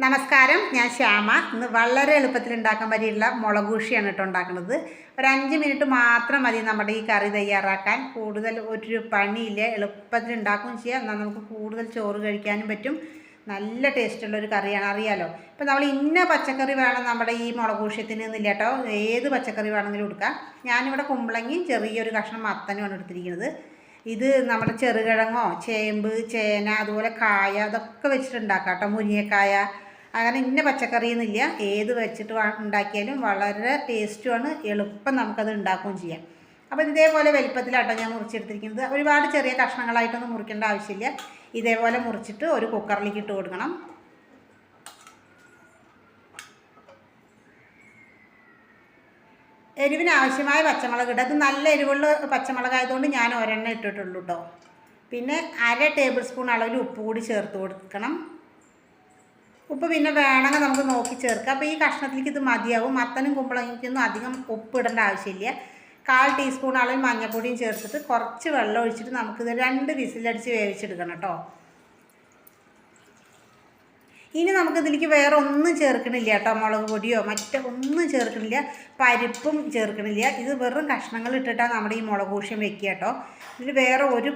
നമസ്കാരം ഞാൻ ശ്യാമ. ഇന്ന് വളരെ എളുപ്പത്തിൽ ഉണ്ടാക്കാൻ പറ്റിയുള്ള പറ്റിയിട്ടുള്ള മുളകൂഷിയാണ് കേട്ടോ ഉണ്ടാക്കുന്നത്. ഒരു അഞ്ച് മിനിറ്റ് മാത്രം മതി നമ്മുടെ ഈ കറി തയ്യാറാക്കാൻ. കൂടുതൽ ഒരു പണിയില്ല എളുപ്പത്തിൽ ഉണ്ടാക്കുകയും ചെയ്യാം. എന്നാൽ നമുക്ക് കൂടുതൽ ചോറ് കഴിക്കാനും പറ്റും. നല്ല ടേസ്റ്റുള്ള ഒരു കറിയാണ് അറിയാലോ? ഇപ്പം നമ്മൾ ഇന്ന പച്ചക്കറി വേണം നമ്മുടെ ഈ മുളകൂഷ്യത്തിന് എന്നില്ല കേട്ടോ. ഏത് പച്ചക്കറി വേണമെങ്കിലും എടുക്കാം. ഞാനിവിടെ കുമ്പളങ്ങിയും ചെറിയൊരു കഷ്ണം മത്തനുമാണ് എടുത്തിരിക്കുന്നത്. ഇത് നമ്മുടെ ചെറുകിഴങ്ങോ ചേമ്പ് ചേന അതുപോലെ കായ അതൊക്കെ വെച്ചിട്ടുണ്ടാക്കാം കേട്ടോ മുരിങ്ങക്കായ. അങ്ങനെ ഇന്ന പച്ചക്കറി എന്നില്ല ഏത് വെച്ചിട്ട് ഉണ്ടാക്കിയാലും വളരെ ടേസ്റ്റുമാണ്. എളുപ്പം നമുക്കത് ഉണ്ടാക്കുകയും ചെയ്യാം. അപ്പോൾ ഇതേപോലെ വലിപ്പത്തിലാട്ടോ ഞാൻ മുറിച്ചെടുത്തിരിക്കുന്നത്. ഒരുപാട് ചെറിയ കഷ്ണങ്ങളായിട്ടൊന്നും മുറിക്കേണ്ട ആവശ്യമില്ല. ഇതേപോലെ മുറിച്ചിട്ട് ഒരു കുക്കറിലേക്ക് ഇട്ട് കൊടുക്കണം. എരിവിന് ആവശ്യമായ പച്ചമുളക് ഇടുക. അത് നല്ല എരിവുള്ള പച്ചമുളക് ആയതുകൊണ്ട് ഞാൻ ഒരെണ്ണം ഇട്ടിട്ടുള്ളൂ കേട്ടോ പിന്നെ അര ടേബിൾ സ്പൂൺ അളവിൽ ഉപ്പ് കൂടി ചേർത്ത് കൊടുക്കണം. ഉപ്പ് പിന്നെ വേണമെങ്കിൽ നമുക്ക് നോക്കി ചേർക്കാം. അപ്പോൾ ഈ കഷ്ണത്തിലേക്ക് ഇത് മതിയാവും. മത്തനും കുമ്പളങ്ങിക്കൊന്നും അധികം ഉപ്പ് ഇടേണ്ട ആവശ്യമില്ല. കാൽ ടീസ്പൂൺ അളവിൽ മഞ്ഞൾപ്പൊടിയും ചേർത്തിട്ട് കുറച്ച് വെള്ളം ഒഴിച്ചിട്ട് നമുക്കിത് രണ്ട് വിസിലടിച്ച് വേവിച്ചെടുക്കണം കേട്ടോ ഇനി നമുക്കിതിലേക്ക് വേറെ ഒന്നും ചേർക്കണില്ല കേട്ടോ മുളക് പൊടിയോ മറ്റോ ഒന്നും ചേർക്കണില്ല. പരിപ്പും ചേർക്കണില്ല. ഇത് വെറും കഷ്ണങ്ങൾ ഇട്ടിട്ടാണ് നമ്മുടെ ഈ മുളക് കൂഷ്യം വെക്കുക കേട്ടോ. ഇതിൽ വേറെ ഒരു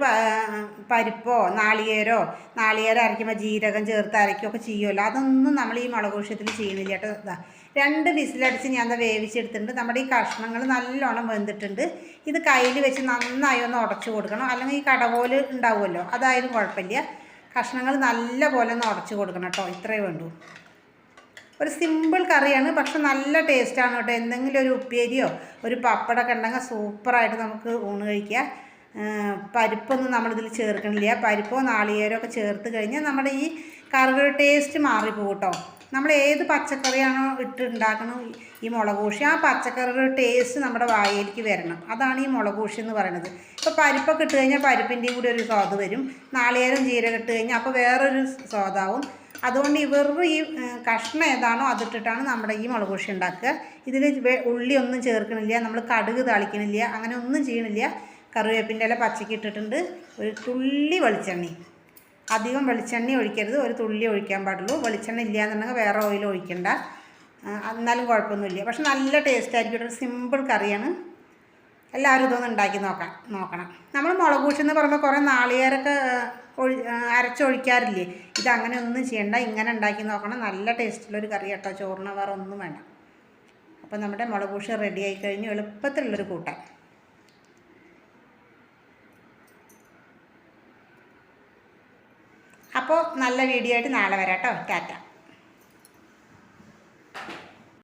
പരിപ്പോ നാളികേരോ നാളികേരം അരയ്ക്കുമ്പോൾ ജീരകം ചേർത്ത് അരയ്ക്കുകയൊക്കെ ചെയ്യുമല്ലോ. അതൊന്നും നമ്മൾ ഈ മുളക് കൂഷ്യത്തിൽ ചെയ്യണില്ല കേട്ടോ. ഇതാ രണ്ട് വിസിലടിച്ച് ഞാൻ അത് വേവിച്ചെടുത്തിട്ടുണ്ട്. നമ്മുടെ ഈ കഷ്ണങ്ങൾ നല്ലോണം വെന്തിട്ടുണ്ട്. ഇത് കയ്യിൽ വെച്ച് നന്നായി ഒന്ന് ഉടച്ചു കൊടുക്കണം. അല്ലെങ്കിൽ ഈ കടകോൽ ഉണ്ടാവുമല്ലോ. അതായാലും കുഴപ്പമില്ല. കഷ്ണങ്ങൾ നല്ല പോലെ ഒന്ന് ഉടച്ചു കൊടുക്കണം കേട്ടോ. ഇത്രയേ വേണ്ടൂ. ഒരു സിമ്പിൾ കറിയാണ് പക്ഷെ നല്ല ടേസ്റ്റാണ് കേട്ടോ. എന്തെങ്കിലും ഒരു ഉപ്പേരിയോ ഒരു പപ്പടമൊക്കെ ഉണ്ടെങ്കിൽ സൂപ്പറായിട്ട് നമുക്ക് ഊണ് കഴിക്കുക പരിപ്പൊന്നും നമ്മളിതിൽ ചേർക്കണില്ല. പരിപ്പോ നാളികേരമൊക്കെ ചേർത്ത് കഴിഞ്ഞാൽ നമ്മുടെ ഈ കറിയുടെ ടേസ്റ്റ് മാറിപ്പോകും കേട്ടോ. നമ്മൾ ഏത് പച്ചക്കറിയാണോ ഇട്ട് ഉണ്ടാക്കണം ഈ മുളകൂഷി ആ പച്ചക്കറിയുടെ ടേസ്റ്റ് നമ്മുടെ വായയിലേക്ക് വരണം. അതാണ് ഈ മുളകൂഷി എന്ന് പറയുന്നത്. ഇപ്പോൾ പരിപ്പൊക്കെ ഇട്ട് കഴിഞ്ഞാൽ പരിപ്പിന്റെയും കൂടി ഒരു സ്വാദ് വരും. നാളികേരം ജീരകം ഇട്ട് കഴിഞ്ഞാൽ അപ്പോൾ വേറൊരു സ്വാദാവും. അതുകൊണ്ട് ഇവർ ഈ കഷ്ണം ഏതാണോ അതിട്ടിട്ടാണ് നമ്മുടെ ഈ മുളകുപൊടി ഉണ്ടാക്കുക. ഇതിൽ ഉള്ളി ഒന്നും ചേർക്കണില്ല നമ്മൾ കടുക് താളിക്കണില്ല അങ്ങനെ ഒന്നും ചെയ്യണില്ല. കറിവേപ്പിന്റെ ഇല പച്ചക്ക് ഇട്ടിട്ടുണ്ട്. ഒരു തുള്ളി വെളിച്ചെണ്ണ. അധികം വെളിച്ചെണ്ണ ഒഴിക്കരുത്. ഒരു തുള്ളി ഒഴിക്കാൻ പാടുള്ളൂ. വെളിച്ചെണ്ണ ഇല്ല എന്നുണ്ടെങ്കിൽ വേറെ ഓയിൽ ഒഴിക്കണ്ട. എന്നാലും കുഴപ്പമൊന്നുമില്ല. പക്ഷെ നല്ല ടേസ്റ്റ് ആയിരിക്കും. ഒരു സിമ്പിൾ കറിയാണ്. എല്ലാവരും ഇതൊന്ന് ഉണ്ടാക്കി നോക്കാം. നോക്കണം. നമ്മൾ മുളക് പൂശി എന്ന് പറയുമ്പോൾ കുറേ നാളികേരൊക്കെ ഒഴി അരച്ചൊഴിക്കാറില്ലേ? ഇത് അങ്ങനെ ഒന്നും ചെയ്യണ്ട. ഇങ്ങനെ ഉണ്ടാക്കി നോക്കണം. നല്ല ടേസ്റ്റുള്ളൊരു കറി കേട്ടോ. ചോറിന് വേറെ ഒന്നും വേണ്ട. അപ്പോൾ നമ്മുടെ മുളക് പൂച്ച റെഡി ആയി കഴിഞ്ഞ് എളുപ്പത്തിലുള്ളൊരു കൂട്ടാൻ. അപ്പോൾ നല്ല വീഡിയോ ആയിട്ട് നാളെ വരാം കേട്ടോ ടാറ്റ.